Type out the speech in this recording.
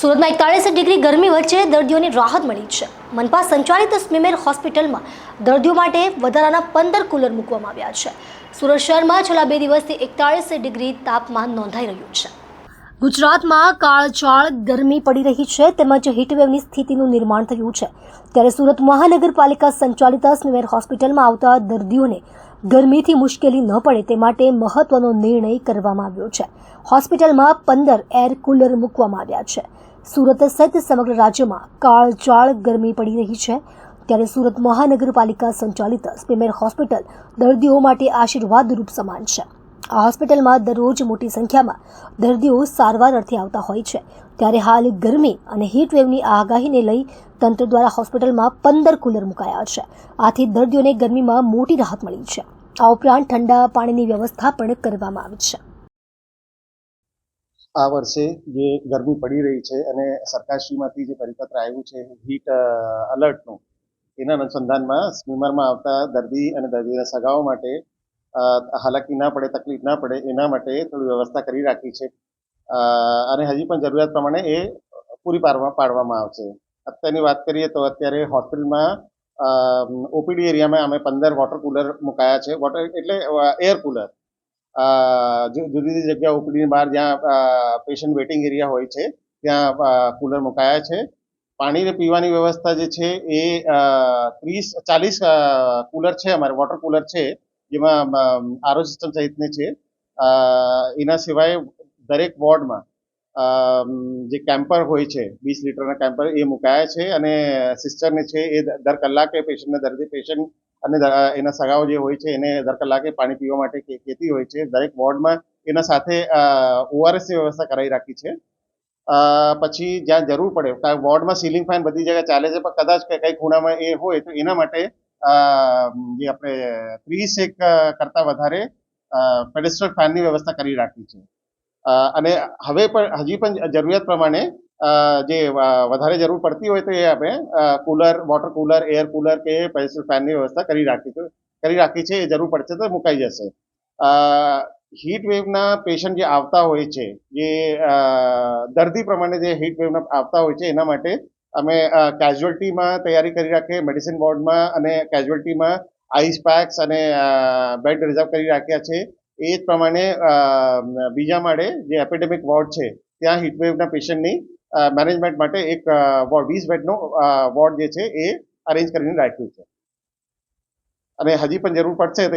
સુરતમાં એકતાળીસ ડિગ્રી ગરમી વચ્ચે દર્દીઓને રાહત મળી છે. મનપા સંચાલિત સ્મીમેર હોસ્પિટલમાં દર્દીઓ માટે વધારાના પંદર કુલર મૂકવામાં આવ્યા છે. સુરત શહેરમાં છેલ્લા બે દિવસથી એકતાળીસ ડિગ્રી તાપમાન નોંધાઈ રહ્યું છે. ગુજરાતમાં કાળઝાળ ગરમી પડી રહી છે, તેમજ હીટવેવની સ્થિતિનું નિર્માણ થયું છે. ત્યારે સુરત મહાનગરપાલિકા સંચાલિત સ્મીમેર હોસ્પિટલમાં આવતા દર્દીઓને ગરમીથી મુશ્કેલી ન પડે તે માટે મહત્વનો નિર્ણય કરવામાં આવ્યો છે. હોસ્પિટલમાં પંદર એર કુલર મૂકવામાં આવ્યા છે. સુરત સહિત સમગ્ર રાજ્યમાં કાળચાળ ગરમી પડી રહી છે. ત્યારે સુરત મહાનગરપાલિકા સંચાલિત સ્પીમેર હોસ્પિટલ દર્દીઓ માટે આશીર્વાદરૂપ સમાન છે. આ હોસ્પિટલમાં દરરોજ મોટી સંખ્યામાં દર્દીઓ સારવાર અર્થે આવતા હોય છે. ત્યારે હાલ ગરમી અને હીટવેવની આગાહીને લઈ તંત્ર દ્વારા હોસ્પિટલમાં પંદર કુલર મુકાયા છે. આથી દર્દીઓને ગરમીમાં મોટી રાહત મળી છે. આ ઉપરાંત ઠંડા પાણીની વ્યવસ્થા પણ કરવામાં આવી છે. આ વર્ષે જે ગરમી પડી રહી છે અને સરકારશ્રીમાંથી જે પરિપત્ર આવ્યું છે હીટ અલર્ટનું એના અનુસંધાનમાં સ્વીમરમાં આવતા દર્દી અને દર્દીના સગાઓ માટે હાલાકી ના પડે, તકલીફ ના પડે, એના માટે થોડી વ્યવસ્થા કરી રાખી છે. અને હજી પણ જરૂરિયાત પ્રમાણે એ પૂરી પાડવા, પાડવામાં આવશે. અત્યારની વાત કરીએ તો અત્યારે હોસ્પિટલમાં ઓપીડી એરિયામાં અમે પંદર વોટર કુલર મુકાયા છે. વોટર એટલે એર કુલર. જુદી જુદી જગ્યા ઓપીડીની બહાર જ્યાં પેશન્ટ વેટિંગ એરિયા હોય છે, ત્યાં કુલર મુકાયા છે. પાણીને પીવાની વ્યવસ્થા જે છે એ ત્રીસ, ચાલીસ કુલર છે અમારે વોટર કુલર છે, જેમાં આરો સિસ્ટમ સહિતની છે. એના સિવાય દરેક વોર્ડમાં જે કેમ્પર હોય છે, વીસ લીટરના કેમ્પર એ મુકાયા છે અને સિસ્ટરને છે એ દર કલાકે પેશન્ટને દર્દી પેશન્ટ અને એના સગાઓ જે હોય છે, એને દર કલાકે પાણી પીવા માટે કહેતી હોય છે. દરેક વોર્ડમાં એના સાથે ઓઆરએસની વ્યવસ્થા કરાવી રાખી છે. પછી જ્યાં જરૂર પડે કારણ વોર્ડમાં સીલિંગ ફેન બધી જગ્યાએ ચાલે છે, પણ કદાચ કઈ ખૂણામાં એ હોય, તો એના માટે જે આપણે ત્રીસ એક કરતા વધારે પેડેસ્ટ્રલ ફેનની વ્યવસ્થા કરી રાખી છે. અને હવે પણ, હજી પણ જરૂરિયાત પ્રમાણે જે વધારે જરૂર પડતી હોય તો એ આપણે cooler, water cooler, air cooler કે પેન્સિલ ફેનની વ્યવસ્થા કરી રાખી કરી રાખી છે, એ જરૂર પડશે તો મુકાઈ જશે. હીટ વેવના પેશન્ટ જે આવતા હોય છે, જે દર્દી પ્રમાણે જે હીટ વેવના આવતા હોય છે, એના માટે અમે કેઝ્યુઅલ્ટીમાં તૈયારી કરી રાખીએ મેડિસિન વોર્ડમાં અને કેઝ્યુઅલ્ટીમાં આઈસ પેક્સ અને બેડ રિઝર્વ કરી રાખ્યા છે. એ જ પ્રમાણે બીજા માળે જે એપેડેમિક વોર્ડ છે, ત્યાં હીટવેવના પેશન્ટની મેનેજમેન્ટ માટે એક વોર્ડ વીસ બેડનો વોર્ડ જે છે એ અરેન્જ કરીને રાખ્યું છે. અને હજી પણ જરૂર પડશે